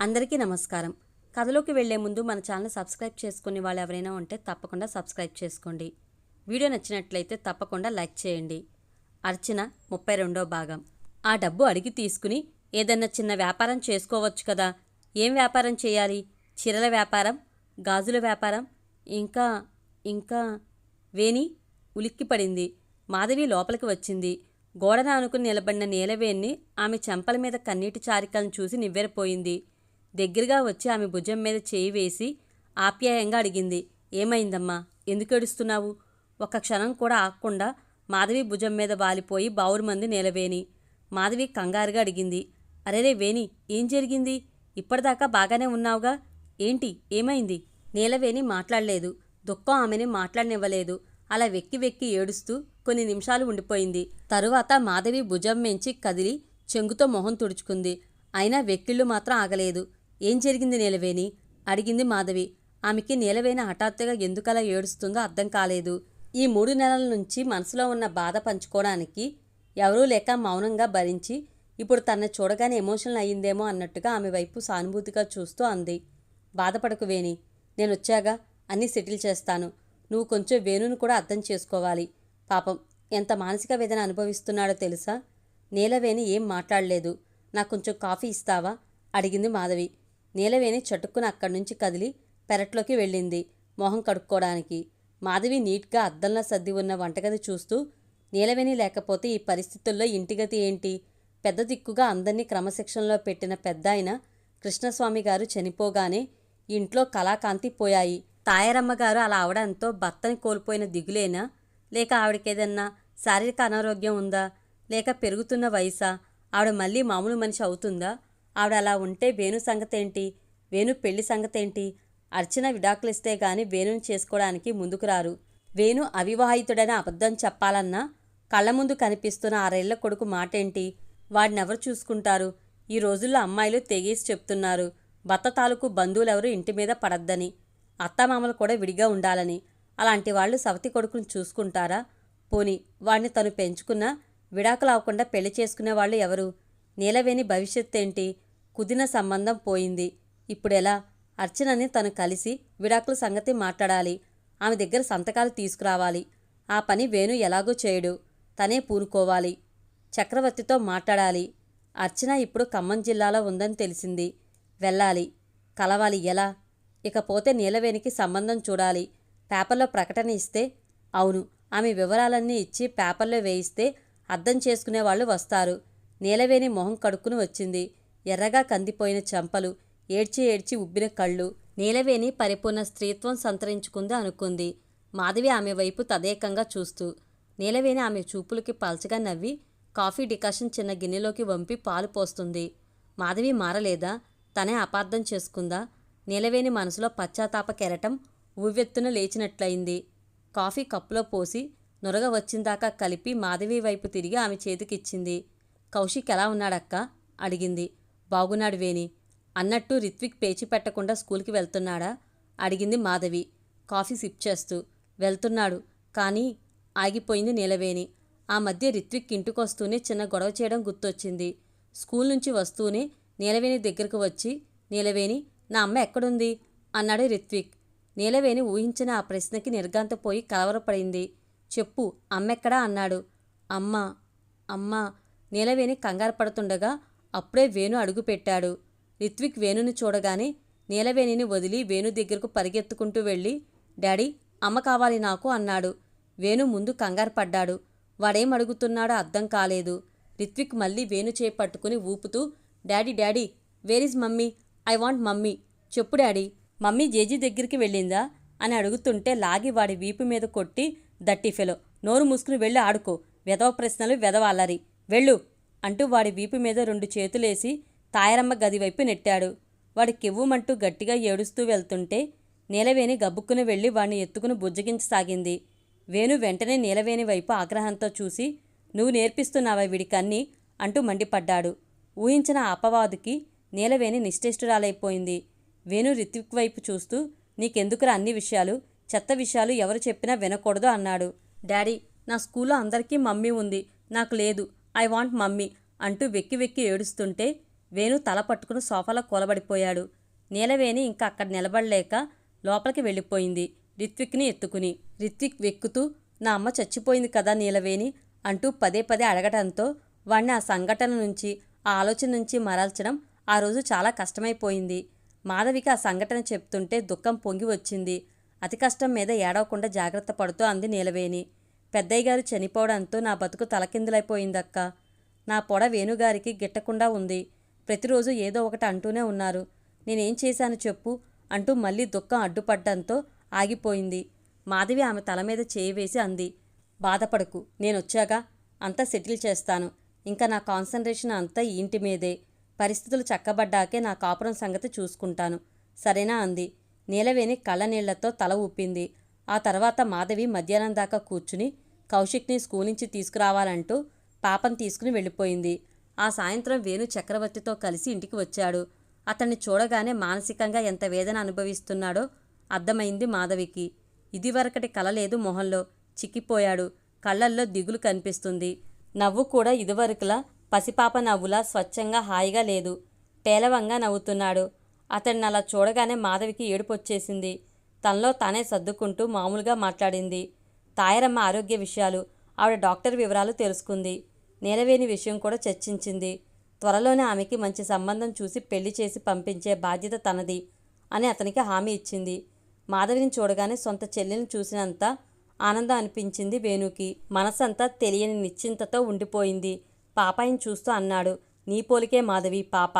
అందరికీ నమస్కారం. కథలోకి వెళ్ళే ముందు మన ఛానల్ సబ్స్క్రైబ్ చేసుకునే వాళ్ళు ఎవరైనా ఉంటే తప్పకుండా సబ్స్క్రైబ్ చేసుకోండి. వీడియో నచ్చినట్లయితే తప్పకుండా లైక్ చేయండి. అర్చన ముప్పై రెండో భాగం. ఆ డబ్బు అడిగి తీసుకుని ఏదన్నా చిన్న వ్యాపారం చేసుకోవచ్చు కదా. ఏం వ్యాపారం చేయాలి? చీరల వ్యాపారం గాజుల వ్యాపారం ఇంకా ఇంకా వేణి ఉలిక్కిపడింది. మాధవి లోపలికి వచ్చింది. గోడన అనుకుని నిలబడిన నీలవేణ్ణి ఆమె చెంపల మీద కన్నీటి చారికలను చూసి నివ్వెరపోయింది. దగ్గరగా వచ్చి ఆమె భుజం మీద చేయి వేసి ఆప్యాయంగా అడిగింది. ఏమైందమ్మా? ఎందుకు ఏడుస్తున్నావు? ఒక్క క్షణం కూడా ఆగకుండా మాధవి భుజం మీద వాలిపోయి బావురుమంది నీలవేణి మాధవి కంగారుగా అడిగింది. అరేరే వేణి ఏం జరిగింది? ఇప్పటిదాకా బాగానే ఉన్నావుగా? ఏంటి? ఏమైంది? నీలవేణి మాట్లాడలేదు. దుఃఖం ఆమెని మాట్లాడనివ్వలేదు. అలా వెక్కి వెక్కి ఏడుస్తూ కొన్ని నిమిషాలు ఉండిపోయింది. తరువాత మాధవి భుజం మెంచి కదిలి చెంగుతో మొహం తుడుచుకుంది. అయినా వెక్కిళ్ళు మాత్రం ఆగలేదు. ఏం జరిగింది నీలవేణి? అడిగింది మాధవి. ఆమెకి నీలవేణి హఠాత్తుగా ఎందుకలా ఏడుస్తుందో అర్థం కాలేదు. ఈ మూడు నెలల నుంచి మనసులో ఉన్న బాధ పంచుకోవడానికి ఎవరూ లేక మౌనంగా భరించి ఇప్పుడు తనని చూడగానే ఎమోషనల్ అయ్యిందేమో అన్నట్టుగా ఆమె వైపు సానుభూతిగా చూస్తూ అంది. బాధపడకు వేణి. నేను వచ్చాగా. అన్నీ సెటిల్ చేస్తాను. నువ్వు కొంచెం వేణుని కూడా అర్థం చేసుకోవాలి. పాపం ఎంత మానసిక వేదన అనుభవిస్తున్నాడో తెలుసా? నీలవేణి ఏం మాట్లాడలేదు. నాకు కొంచెం కాఫీ ఇస్తావా? అడిగింది మాధవి. నీలవేణి చటుక్కున అక్కడి నుంచి కదిలి పెరట్లోకి వెళ్ళింది మొహం కడుక్కోవడానికి మాధవి నీట్గా అద్దంలో సర్ది ఉన్న వంటగది చూస్తూ నీలవేణి లేకపోతే ఈ పరిస్థితుల్లో ఇంటిగతి ఏంటి? పెద్ద దిక్కుగా అందరినీ క్రమశిక్షణలో పెట్టిన పెద్ద ఆయన కృష్ణస్వామి గారు చనిపోగానే ఇంట్లో కళాకాంతి పోయాయి. తాయారమ్మ గారు అలా అవడంతో భర్తని కోల్పోయిన దిగులేనా? లేక ఆవిడకేదన్నా శారీరక అనారోగ్యం ఉందా? లేక పెరుగుతున్న వయసా? ఆవిడ మళ్ళీ మామూలు మనిషి అవుతుందా? ఆవిడ అలా ఉంటే వేణు సంగతేంటి? వేణు పెళ్ళి సంగతేంటి? అర్చన విడాకులిస్తే గాని వేణుని చేసుకోవడానికి ముందుకు రారు. వేణు అవివాహితుడని అబద్ధం చెప్పాలన్నా కళ్ళ ముందు కనిపిస్తున్న ఆరేళ్ళ కొడుకు మాటేంటి? వాడినెవరు చూసుకుంటారు? ఈ రోజుల్లో అమ్మాయిలు తెగేసి చెప్తున్నారు. భర్త తాలూకు బంధువులెవరూ ఇంటి మీద పడద్దని. అత్తమామలు కూడా విడిగా ఉండాలని. అలాంటి వాళ్ళు సవతి కొడుకుని చూసుకుంటారా? పోని వాడిని తను పెంచుకున్నా విడాకులు అవ్వకుండా పెళ్ళి చేసుకునేవాళ్ళు ఎవరు? నీలవేణి భవిష్యత్ ఏంటి కుదిన సంబంధం పోయింది. ఇప్పుడెలా అర్చనని తను కలిసి విడాకుల సంగతి మాట్లాడాలి. ఆమె దగ్గర సంతకాలు తీసుకురావాలి. ఆ పని వేణు ఎలాగో చేయడు. తనే పూనుకోవాలి. చక్రవర్తితో మాట్లాడాలి. అర్చన ఇప్పుడు ఖమ్మం జిల్లాలో ఉందని తెలిసింది. వెళ్ళాలి. కలవాలి ఎలా? ఇకపోతే నీలవేణికి సంబంధం చూడాలి. పేపర్లో ప్రకటన ఇస్తే? అవును. ఆమె వివరాలన్నీ ఇచ్చి పేపర్లో వేయిస్తే అర్థం చేసుకునే వాళ్ళు వస్తారు. నీలవేణి మొహం కడుక్కుని వచ్చింది. ఎర్రగా కందిపోయిన చెంపలు ఏడ్చి ఏడ్చి ఉబ్బిన కళ్ళు నీలవేణి పరిపూర్ణ స్త్రీత్వం సంతరించుకుంది అనుకుంది. మాధవి ఆమె వైపు తదేకంగా చూస్తూ నీలవేణి ఆమె చూపులకి పల్చగా నవ్వి కాఫీ డికాషన్ చిన్న గిన్నెలోకి వంపి పాలు పోస్తుంది. మాధవి మారలేదా? తనే అపార్థం చేసుకుందా? నీలవేణి మనసులో పశ్చాత్తాప కెరటం ఉవ్వెత్తున లేచినట్లయింది. కాఫీ కప్పులో పోసి నొరగ వచ్చిందాకా కలిపి మాధవి వైపు తిరిగి ఆమె చేతికిచ్చింది. కౌశిక్ ఎలా ఉన్నాడక్క? అడిగింది. బాగున్నాడు వేణి. అన్నట్టు రిత్విక్ పేచి పెట్టకుండా స్కూల్కి వెళ్తున్నాడా? అడిగింది మాధవి. కాఫీ సిప్ చేస్తూ. వెళ్తున్నాడు. కానీ ఆగిపోయింది నీలవేణి. ఆ మధ్య రిత్విక్ ఇంటికొస్తూనే చిన్న గొడవ చేయడం గుర్తొచ్చింది. స్కూల్ నుంచి వస్తూనే నీలవేణి దగ్గరకు వచ్చి నీలవేణి నా అమ్మ ఎక్కడుంది? అన్నాడు రిత్విక్. నీలవేణి ఊహించిన ఆ ప్రశ్నకి నిర్గాంతపోయి కలవరపడింది. చెప్పు అమ్మెక్కడా? అన్నాడు. అమ్మ అమ్మ నీలవేణి కంగారు పడుతుండగా అప్పుడే వేణు అడుగుపెట్టాడు రిత్విక్ వేణుని చూడగానే నీలవేణిని వదిలి వేణు దగ్గరకు పరిగెత్తుకుంటూ వెళ్ళి డాడీ అమ్మ కావాలి నాకు అన్నాడు. వేణు ముందు కంగారు పడ్డాడు. వాడేం అడుగుతున్నాడో అర్థం కాలేదు. రిత్విక్ మళ్ళీ వేణు చేయి పట్టుకుని ఊపుతూ daddy daddy where is mummy? I want mummy. చెప్పు డాడీ. మమ్మీ జేజీ దగ్గరికి వెళ్ళిందా? అని అడుగుతుంటే లాగి వాడి వీపు మీద కొట్టి దట్టి ఫెలో నోరు మూసుకుని వెళ్ళి ఆడుకో. వెధవ ప్రశ్నలు వెధవాలరి వెళ్ళు. అంటూ వాడి వీపు మీద రెండు చేతులేసి తాయరమ్మ గదివైపు నెట్టాడు. వాడి కెవ్వుమంటూ గట్టిగా ఏడుస్తూ వెళ్తుంటే నీలవేణి గబ్బుక్కుని వెళ్ళి వాడిని ఎత్తుకుని బుజ్జగించసాగింది. వేణు వెంటనే నీలవేణి వైపు ఆగ్రహంతో చూసి నువ్వు నేర్పిస్తున్నావా వీడికన్నీ అంటూ మండిపడ్డాడు. ఊహించిన అపవాదుకి నీలవేణి నిశ్చేష్టురాలైపోయింది వేణు రిత్విక్ వైపు చూస్తూ నీకెందుకురా అన్ని విషయాలు? చెత్త విషయాలు ఎవరు చెప్పినా వినకూడదు అన్నాడు. డాడీ నా స్కూల్లో అందరికీ మమ్మీ ఉంది. నాకు లేదు. ఐ వాంట్ మమ్మీ అంటూ వెక్కి వెక్కి ఏడుస్తుంటే వేణు తల పట్టుకుని సోఫాలో కూలబడిపోయాడు. నీలవేణి ఇంకా అక్కడ నిలబడలేక లోపలికి వెళ్ళిపోయింది రిత్విక్ని ఎత్తుకుని. రిత్విక్ వెక్కుతూ నా అమ్మ చచ్చిపోయింది కదా నీలవేణి అంటూ పదే పదే అడగటంతో వాణ్ణి ఆ సంఘటన నుంచి ఆ ఆలోచన నుంచి మరల్చడం ఆ రోజు చాలా కష్టమైపోయింది. మాధవికి ఆ సంఘటన చెప్తుంటే దుఃఖం పొంగి వచ్చింది. అతి కష్టం మీద ఏడవకుండా జాగ్రత్త పడుతూ అంది నీలవేణి. పెద్దయ్య గారు చనిపోవడంతో నా బతుకు తలకిందులైపోయిందక్క. నా పొడ వేణుగారికి గిట్టకుండా ఉంది. ప్రతిరోజు ఏదో ఒకటి అంటూనే ఉన్నారు. నేనేం చేశాను చెప్పు అంటూ మళ్ళీ దుఃఖం అడ్డుపడ్డంతో ఆగిపోయింది. మాధవి ఆమె తల మీద చేయి వేసి అంది. బాధపడకు నేనొచ్చాగా. అంతా సెటిల్ చేస్తాను. ఇంకా నా కాన్సన్ట్రేషన్ అంతా ఇంటి మీదే. పరిస్థితులు చక్కబడ్డాకే నా కాపురం సంగతి చూసుకుంటాను. సరేనా అంది. నీలవేణి కళ్ళనీళ్ళతో తల ఊపింది. ఆ తర్వాత మాధవి మధ్యాహ్నం దాకా కూర్చుని కౌశిక్ని స్కూల్ నుంచి తీసుకురావాలంటూ పాపం తీసుకుని వెళ్ళిపోయింది. ఆ సాయంత్రం వేణు చక్రవర్తితో కలిసి ఇంటికి వచ్చాడు. అతన్ని చూడగానే మానసికంగా ఎంత వేదన అనుభవిస్తున్నాడో అర్థమైంది మాధవికి. ఇదివరకటి కల లేదు మొహంలో. చిక్కిపోయాడు. కళ్ళల్లో దిగులు కనిపిస్తుంది. నవ్వు కూడా ఇదివరకులా పసిపాప నవ్వులా స్వచ్ఛంగా హాయిగా లేదు. పేలవంగా నవ్వుతున్నాడు. అతన్ని అలా చూడగానే మాధవికి ఏడుపొచ్చేసింది. తనలో తానే సర్దుకుంటూ మామూలుగా మాట్లాడింది. తాయరమ్మ ఆరోగ్య విషయాలు ఆవిడ డాక్టర్ వివరాలు తెలుసుకుంది. నీలవేణి విషయం కూడా చర్చించింది. త్వరలోనే ఆమెకి మంచి సంబంధం చూసి పెళ్ళి చేసి పంపించే బాధ్యత తనది అని అతనికి హామీ ఇచ్చింది. మాధవిని చూడగానే సొంత చెల్లెని చూసినంత ఆనందం అనిపించింది వేణుకి. మనసంతా తెలియని నిశ్చింతతో ఉండిపోయింది. పాపాయిని చూస్తూ అన్నాడు. నీ పోలికే మాధవి పాప.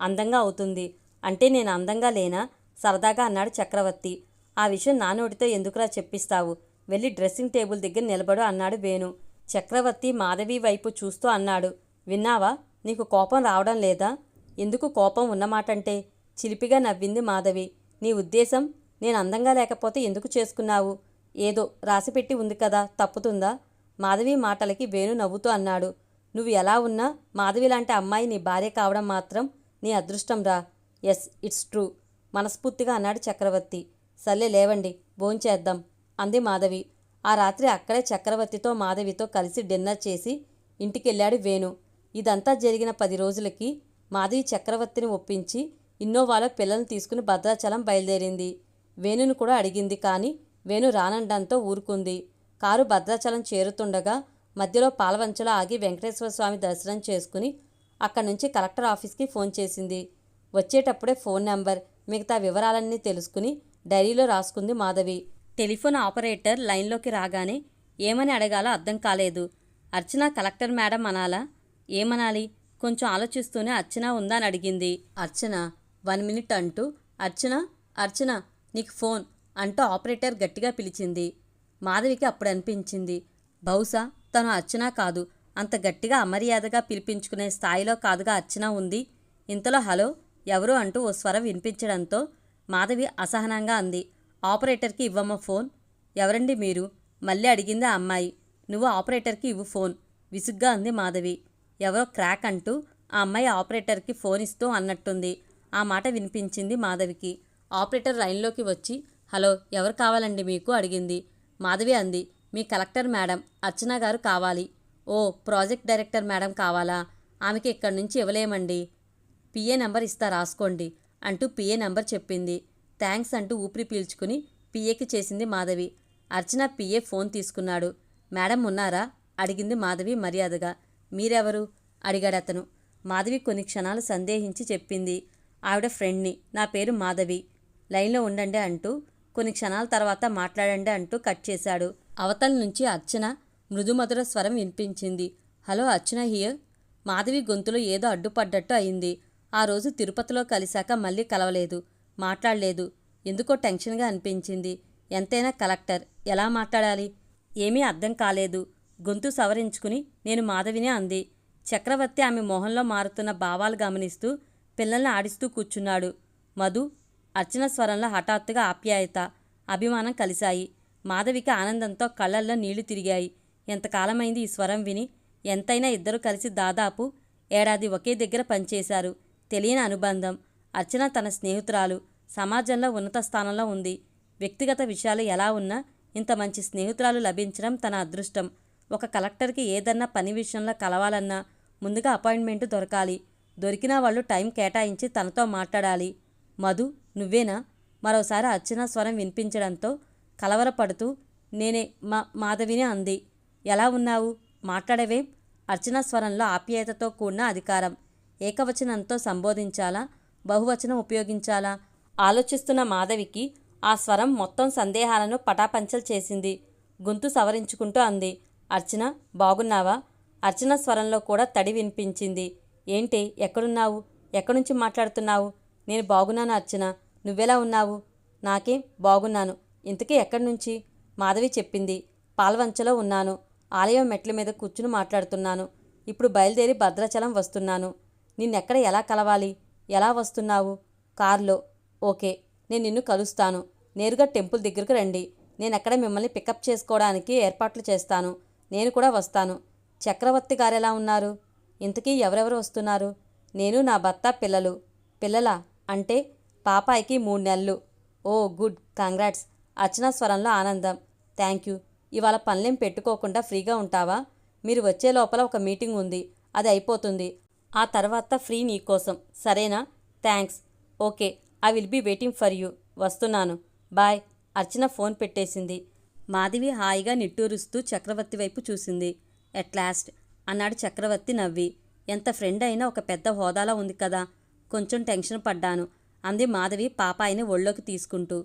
అందంగా అవుతుంది. అంటే నేను అందంగా లేనా? సరదాగా అన్నాడు చక్రవర్తి. ఆ విషయం నానోడితో ఎందుకురా చెప్పిస్తావు? వెళ్ళి డ్రెస్సింగ్ టేబుల్ దగ్గర నిలబడు అన్నాడు వేణు. చక్రవర్తి మాధవి వైపు చూస్తూ అన్నాడు. విన్నావా? నీకు కోపం రావడం లేదా? ఎందుకు కోపం ఉన్నమాటంటే? చిలిపిగా నవ్వింది మాధవి. నీ ఉద్దేశం? నేను అందంగా లేకపోతే ఎందుకు చేసుకున్నావు? ఏదో రాసిపెట్టి ఉంది కదా తప్పుతుందా? మాధవి మాటలకి వేణు నవ్వుతూ అన్నాడు. నువ్వు ఎలా ఉన్నా మాధవి లాంటి అమ్మాయి నీ భార్య కావడం మాత్రం నీ అదృష్టం రా ఎస్ ఇట్స్ ట్రూ. మనస్ఫూర్తిగా అన్నాడు చక్రవర్తి. సర్లే లేవండి భోంచేద్దాం అంది మాధవి. ఆ రాత్రి అక్కడే చక్రవర్తితో మాధవితో కలిసి డిన్నర్ చేసి ఇంటికెళ్ళాడు వేణు. ఇదంతా జరిగిన పది రోజులకి మాధవి చక్రవర్తిని ఒప్పించి ఇన్నోవాలో పిల్లల్ని తీసుకుని భద్రాచలం బయలుదేరింది. వేణుని కూడా అడిగింది కానీ వేణు రానండంతో ఊరుకుంది. కారు భద్రాచలం చేరుతుండగా మధ్యలో పాలవంచలో ఆగి వెంకటేశ్వర స్వామి దర్శనం చేసుకుని అక్కడి నుంచి కలెక్టర్ ఆఫీస్కి ఫోన్ చేసింది. వచ్చేటప్పుడే ఫోన్ నెంబర్ మిగతా వివరాలన్నీ తెలుసుకుని డైరీలో రాసుకుంది మాధవి. టెలిఫోన్ ఆపరేటర్ లైన్లోకి రాగానే ఏమని అడగాలో అర్థం కాలేదు. అర్చన కలెక్టర్ మేడం అనాలా? ఏమనాలి? కొంచెం ఆలోచిస్తూనే అర్చన ఉందా అని అడిగింది. అర్చన వన్ మినిట్ అంటూ అర్చన అర్చన నీకు ఫోన్ అంటూ ఆపరేటర్ గట్టిగా పిలిచింది. మాధవికి అప్పుడు అనిపించింది. బహుశా తను అర్చన కాదు. అంత గట్టిగా అమర్యాదగా పిలిపించుకునే స్థాయిలో కాదుగా అర్చన ఉంది. ఇంతలో హలో ఎవరు అంటూ ఓ స్వరం వినిపించడంతో మాధవి అసహనంగా అంది. ఆపరేటర్కి ఇవ్వమ్మ ఫోన్? ఎవరండి మీరు? మళ్ళీ అడిగింది ఆ అమ్మాయి. నువ్వు ఆపరేటర్కి ఇవ్వు ఫోన్. విసుగ్గా అంది మాధవి. ఎవరో క్రాక్ అంటూ ఆ అమ్మాయి ఆపరేటర్కి ఫోన్ ఇస్తూ అన్నట్టుంది. ఆ మాట వినిపించింది మాధవికి. ఆపరేటర్ లైన్లోకి వచ్చి హలో ఎవరు కావాలండి మీకు? అడిగింది. మాధవి అంది మీ కలెక్టర్ మేడం అర్చన గారు కావాలి. ఓ ప్రాజెక్ట్ డైరెక్టర్ మేడం కావాలా? ఆమెకి ఇక్కడి నుంచి ఇవ్వలేమండి. పిఏ నెంబర్ ఇస్తా రాసుకోండి. అంటూ పిఏ నంబర్ చెప్పింది. థ్యాంక్స్ అంటూ ఊపిరి పీల్చుకుని పిఏకి చేసింది మాధవి. అర్చన పిఏ ఫోన్ తీసుకున్నాడు. మేడం ఉన్నారా? అడిగింది మాధవి మర్యాదగా. మీరెవరు? అడిగాడు అతను. మాధవి కొన్ని క్షణాలు సందేహించి చెప్పింది. ఆవిడ ఫ్రెండ్ని. నా పేరు మాధవి. లైన్లో ఉండండి అంటూ కొన్ని క్షణాల తర్వాత మాట్లాడండి అంటూ కట్ చేశాడు. అవతల నుంచి అర్చన మృదుమధుర స్వరం వినిపించింది. Hello Archana here. మాధవి గొంతులో ఏదో అడ్డుపడ్డట్టు అయింది. ఆ రోజు తిరుపతిలో కలిశాక మళ్ళీ కలవలేదు. మాట్లాడలేదు. ఎందుకో టెన్షన్గా అనిపించింది. ఎంతైనా కలెక్టర్ ఎలా మాట్లాడాలి? ఏమీ అర్థం కాలేదు. గొంతు సవరించుకుని నేను మాధవినే అంది. చక్రవర్తి ఆమె మొహంలో మారుతున్న భావాలు గమనిస్తూ పిల్లల్ని ఆడిస్తూ కూర్చున్నాడు. మధు అర్చన స్వరంలో హఠాత్తుగా ఆప్యాయత అభిమానం కలిశాయి. మాధవికి ఆనందంతో కళ్ళల్లో నీళ్ళు తిరిగాయి. ఎంతకాలమైంది ఈ స్వరం విని? ఎంతైనా ఇద్దరు కలిసి దాదాపు ఏడాది ఒకే దగ్గర పనిచేశారు. తెలియని అనుబంధం అర్చన తన స్నేహితురాలు సమాజంలో ఉన్నత స్థానంలో ఉంది. వ్యక్తిగత విషయాలు ఎలా ఉన్నా ఇంత మంచి స్నేహితురాలు లభించడం తన అదృష్టం. ఒక కలెక్టర్కి ఏదన్నా పని విషయంలో కలవాలన్నా ముందుగా అపాయింట్మెంట్ దొరకాలి. దొరికిన వాళ్ళు టైం కేటాయించి తనతో మాట్లాడాలి. మధు నువ్వేనా? మరోసారి అర్చన స్వరం వినిపించడంతో కలవరపడుతూ నేనే మా మాధవిని అంది. ఎలా ఉన్నావు? మాట్లాడవేం? అర్చన స్వరంలో ఆప్యాయతతో కూడిన అధికారం. ఏకవచనంతో సంబోధించాలా? బహువచనం ఉపయోగించాలా? ఆలోచిస్తున్న మాధవికి ఆ స్వరం మొత్తం సందేహాలను పటాపంచలు చేసింది. గొంతు సవరించుకుంటూ అంది. అర్చన బాగున్నావా? అర్చన స్వరంలో కూడా తడి వినిపించింది. ఏంటి? ఎక్కడున్నావు? ఎక్కడుంచి మాట్లాడుతున్నావు? నేను బాగున్నాను అర్చన. నువ్వెలా ఉన్నావు? నాకేం బాగున్నాను. ఇంతకీ ఎక్కడి నుంచి మాధవి చెప్పింది. పాల్వంచలో ఉన్నాను. ఆలయం మెట్ల మీద కూర్చుని మాట్లాడుతున్నాను. ఇప్పుడు బయలుదేరి భద్రాచలం వస్తున్నాను. నిన్నెక్కడ ఎలా కలవాలి? ఎలా వస్తున్నావు? కార్లో. ఓకే నేను నిన్ను కలుస్తాను. నేరుగా టెంపుల్ దగ్గరకు రండి. నేను అక్కడ మిమ్మల్ని పికప్ చేసుకోవడానికి ఏర్పాట్లు చేస్తాను. నేను కూడా వస్తాను. చక్రవర్తి గారెలా ఉన్నారు? ఇంతకీ ఎవరెవరు వస్తున్నారు? నేను నా భర్త పిల్లలు. పిల్లలా? అంటే పాపాయికి మూడు నెలలు. ఓ గుడ్. కంగ్రాట్స్. అర్చనా స్వరంలో ఆనందం. Thank you. ఇవాళ పనులేం పెట్టుకోకుండా ఫ్రీగా ఉంటావా? మీరు వచ్చే లోపల ఒక మీటింగ్ ఉంది. అది అయిపోతుంది. ఆ తర్వాత ఫ్రీ నీకోసం సరేనా? Thanks okay I will be waiting for you. వస్తున్నాను. బాయ్. అర్చన ఫోన్ పెట్టేసింది. మాధవి హాయిగా నిట్టూరుస్తూ చక్రవర్తి వైపు చూసింది. ఎట్ లాస్ట్ అన్నాడు చక్రవర్తి నవ్వి. ఎంత ఫ్రెండ్ అయినా ఒక పెద్ద హోదాలో ఉంది కదా. కొంచెం టెన్షన్ పడ్డాను. అంది మాధవి పాపాయిని ఒళ్ళోకి తీసుకుంటూ.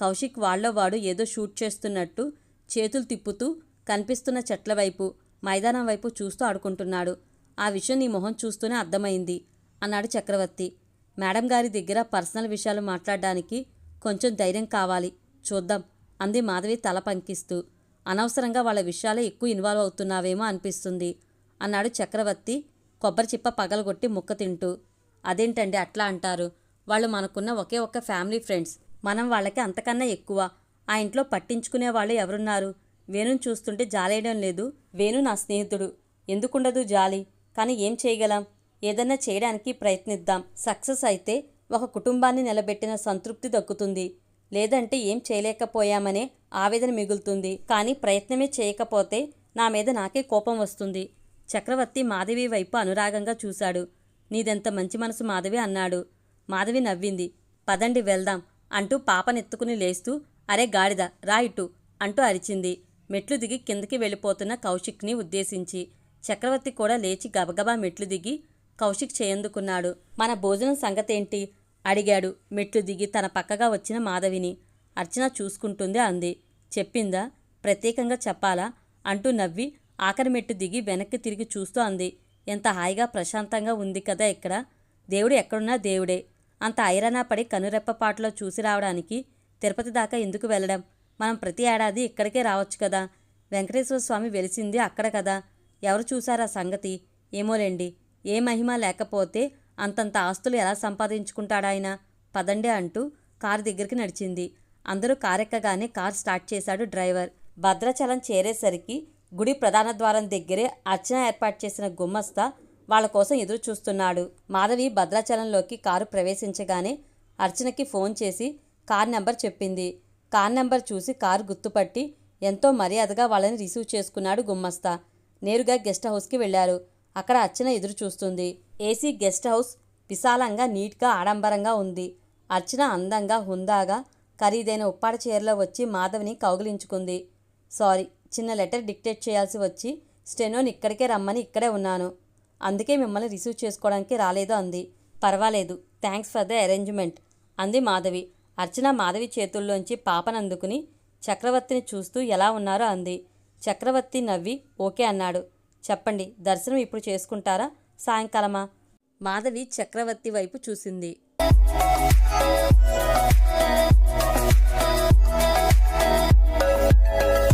కౌశిక్ వాళ్ళో వాడు ఏదో షూట్ చేస్తున్నట్టు చేతులు తిప్పుతూ కనిపిస్తున్న చెట్ల వైపు మైదానం వైపు చూస్తూ ఆడుకుంటున్నాడు. ఆ విషయం నీ మొహం చూస్తూనే అర్థమైంది అన్నాడు చక్రవర్తి. మేడం గారి దగ్గర పర్సనల్ విషయాలు మాట్లాడడానికి కొంచెం ధైర్యం కావాలి. చూద్దాం అంది మాధవి తల పంకిస్తూ. అనవసరంగా వాళ్ళ విషయాలే ఎక్కువ ఇన్వాల్వ్ అవుతున్నావేమో అనిపిస్తుంది అన్నాడు చక్రవర్తి కొబ్బరి చిప్ప పగలగొట్టి ముక్క తింటూ. అదేంటండి అట్లా అంటారు? వాళ్ళు మనకున్న ఒకే ఒక్క ఫ్యామిలీ ఫ్రెండ్స్. మనం వాళ్ళకి అంతకన్నా ఎక్కువ. ఆ ఇంట్లో పట్టించుకునే వాళ్ళు ఎవరున్నారు? వేణుని చూస్తుంటే జాలేయడం లేదు. వేణు నా స్నేహితుడు. ఎందుకుండదు జాలి? కానీ ఏం చేయగలం? ఏదన్నా చేయడానికి ప్రయత్నిద్దాం. సక్సెస్ అయితే ఒక కుటుంబాన్ని నిలబెట్టిన సంతృప్తి దక్కుతుంది. లేదంటే ఏం చేయలేకపోయామనే ఆవేదన మిగులుతుంది. కానీ ప్రయత్నమే చేయకపోతే నా మీద నాకే కోపం వస్తుంది. చక్రవర్తి మాధవి వైపు అనురాగంగా చూశాడు. నీదెంత మంచి మనసు మాధవి అన్నాడు. మాధవి నవ్వింది. పదండి వెళ్దాం అంటూ పాపనెత్తుకుని లేస్తూ అరే గాడిద రా ఇటు అంటూ అరిచింది. మెట్లు దిగి కిందకి వెళ్ళిపోతున్న కౌశిక్ని ఉద్దేశించి. చక్రవర్తి కూడా లేచి గబగబా మెట్లు దిగి కౌశిక్ చేయందుకున్నాడు. మన భోజనం సంగతేంటి? అడిగాడు. మెట్లు దిగి తన పక్కగా వచ్చిన మాధవిని. అర్చన చూసుకుంటుంది అంది. చెప్పిందా? ప్రత్యేకంగా చెప్పాలా? అంటూ నవ్వి ఆఖరి మెట్టు దిగి వెనక్కి తిరిగి చూస్తూ అంది. ఎంత హాయిగా ప్రశాంతంగా ఉంది కదా ఇక్కడ. దేవుడు ఎక్కడున్నా దేవుడే. అంత ఐరానా పడి కనురెప్పపాటులో చూసి రావడానికి తిరుపతి దాకా ఎందుకు వెళ్ళడం? మనం ప్రతి ఏడాది ఇక్కడికే రావచ్చు కదా. వెంకటేశ్వర స్వామి వెలిసింది అక్కడ కదా. ఎవరు చూశారా సంగతి? ఏమోలేండి. ఏ మహిమ లేకపోతే అంతంత ఆస్తులు ఎలా సంపాదించుకుంటాడాయన? పదండే అంటూ కారు దగ్గరికి నడిచింది. అందరూ కారెక్కగానే కార్ స్టార్ట్ చేశాడు డ్రైవర్. భద్రాచలం చేరేసరికి గుడి ప్రధాన ద్వారం దగ్గరే అర్చన ఏర్పాటు చేసిన గుమ్మస్తా వాళ్ళ కోసం ఎదురు చూస్తున్నాడు. మాధవి భద్రాచలంలోకి కారు ప్రవేశించగానే అర్చనకి ఫోన్ చేసి కార్ నెంబర్ చెప్పింది. కార్ నెంబర్ చూసి కారు గుర్తుపట్టి ఎంతో మర్యాదగా వాళ్ళని రిసీవ్ చేసుకున్నాడు గుమ్మస్తా. నేరుగా గెస్ట్ హౌస్కి వెళ్ళారు అక్కడ అర్చన ఎదురు చూస్తుంది. ఏసీ గెస్ట్ హౌస్ విశాలంగా నీట్గా ఆడంబరంగా ఉంది. అర్చన అందంగా హుందాగా ఖరీదైన ఉప్పాడ చీరలో వచ్చి మాధవిని కౌగిలించుకుంది. సారీ చిన్న లెటర్ డిక్టేట్ చేయాల్సి వచ్చి స్టెనోని ఇక్కడికే రమ్మని ఇక్కడే ఉన్నాను. అందుకే మిమ్మల్ని రిసీవ్ చేసుకోవడానికి రాలేదు అంది. పర్వాలేదు థ్యాంక్స్ ఫర్ ద అరేంజ్మెంట్ అంది మాధవి. అర్చన మాధవి చేతుల్లోంచి పాపనందుకుని చక్రవర్తిని చూస్తూ ఎలా ఉన్నారో అంది. చక్రవర్తి నవ్వి ఓకే అన్నాడు. చెప్పండి దర్శనం ఇప్పుడు చేసుకుంటారా? సాయంకాలమా? మాధవి చక్రవర్తి వైపు చూసింది.